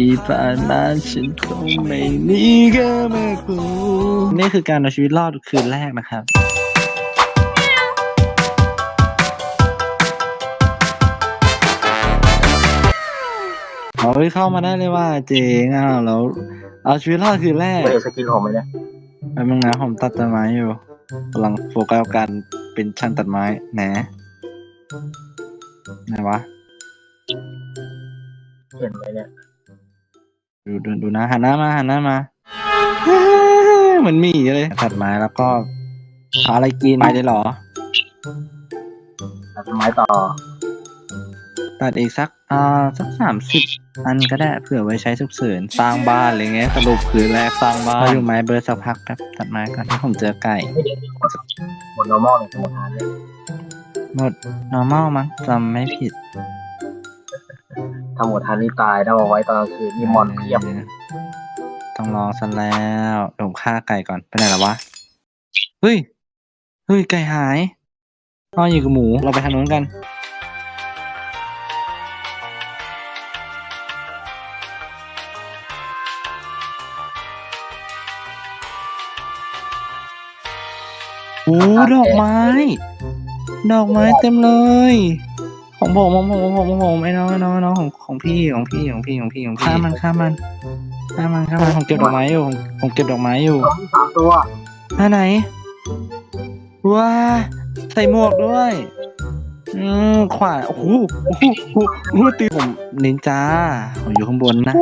ที่ผ่านมาฉันคงไม่มีก็มาคูนี่คือการเอาชีวิตรอดคืนแรกนะครับ เอาไปเข้ามาได้เลยว่าเจ๋งอะแล้วเอาชีวิตรอดคืนแรกไม่ได้สกินผมไหมเนี่ยแป๊บนึงนะผมตัดต้นไม้อยู่กำลังโฟกัสกับการเป็นช่างตัดไม้แหนไหนวะ เห็นไหมเนี่ย ดูดูดูนะหันหน้ามาหันหน้ามาเหมือนหมีเลยตัดไม้แล้วก็หาอะไรกินไม้ได้เหรอตัดไม้ต่อ ตัดอีกสักอ่าสักสามสิบอันก็ได้เผื่อไว้ใช้ฉุกเฉินสร้างบ้านอะไรเงี้ยสรุปคือแรกสร้างบ้านมาอยู่ไม้เบิร์ดสักพักแป๊บตัดไม้ก่อนที่ผมเจอไก่ไม่ได้หมด normal เนี่ยหมดทานเลยหมด normal มั้งจำไม่ผิด ถ้าหมดทานนี่ตายถ้าเอาไว้ตอนกลางคืนนี่มอนเพียบต้องลองซะแล้วเดี๋ยวผมฆ่าไก่ก่อนไปไหนแล้ววะเฮ้ยเฮ้ยไก่หายนอนอยู่กับหมูเราไปทางนู้นกัน โอ้ดอกไม้ ดอกไม้เต็มเลย ของผมของผมของผมของผมไอ้น้องไอ้น้องไอ้น้องของของพี่ของพี่ของพี่ของพี่ของพี่ข้ามมันข้ามมันข้ามมันข้ามมันผมเก็บดอกไม้อยู่ผมผมเก็บดอกไม้อยู่สองสามตัวอันไหนว้าใส่หมวกด้วยอืมขวานโอ้โหโอ้โหโอ้โหตีผมนินจาผมอยู่ข้างบนนะ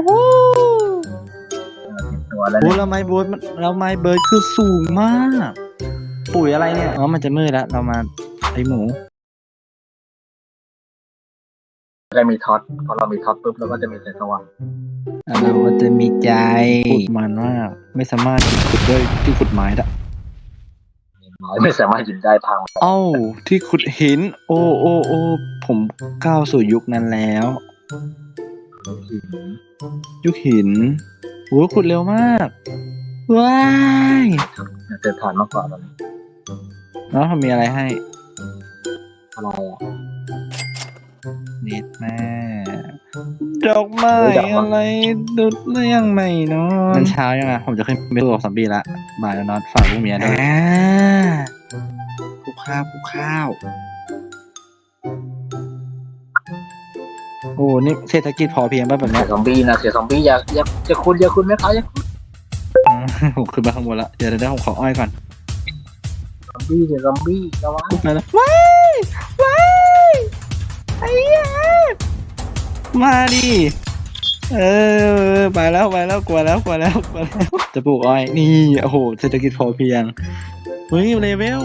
ตัวแล้วโอ้เนี่ยแล้วไม้เบิร์ดมันแล้วไม้เบิร์ดคือสูงมาก ปุ๋ยอะไรเนี่ยอ๋อมันจะมืดแล้วเรามาไอหมู ได้มีท็อตพอเรามีท็อตปุ๊บเราก็จะมีแสงสว่างเรามันจะมีใจขุดมันมากไม่สามารถขุดด้วยที่ขุดไม้ได้ไม่สามารถหยิบได้ทางเอ้าที่ขุดหิน โอ้โอ้โอ้ผมก้าวสู่ยุคนั้นแล้วหินยุคหินโอ้ขุดเร็วมากว้ายเจอฐานมากกว่าตอนนี้แล้วทำมีอะไรให้อะไรอะ เน็ตแม่ดอกไม้อะไรดุดเรื่องใหม่เนาะมันเช้ายังไงผมจะขึ้นไปดูกับซอมบี้ละบ่ายแล้วนอนฝากลูกเมียด้วยคุกข้าวคุกข้าว โอ้นี่เศรษฐกิจพอเพียงป่ะแบบเสีเนี้ยยซอมบี้นะเสียซอมบี้อย่าอย่าอย่าคุณอย่าคุณแม่ค้าอย่าคุณอืมผมขึ้นมาข้างบนละเดี๋ยวเดี๋ยวผมขออ้อยก่อนซอมบี้เสียซอมบี้ระวังไปแล้วว้ายว้าย ไอ้เหี้ยมาดิ เออ ไปแล้วไปแล้วกลัวแล้วกลัวแล้วกลัวแล้ว จะปลูกอ้อย นี่ โอ้โห เศรษฐกิจพอเพียง เฮ้ยเลเวล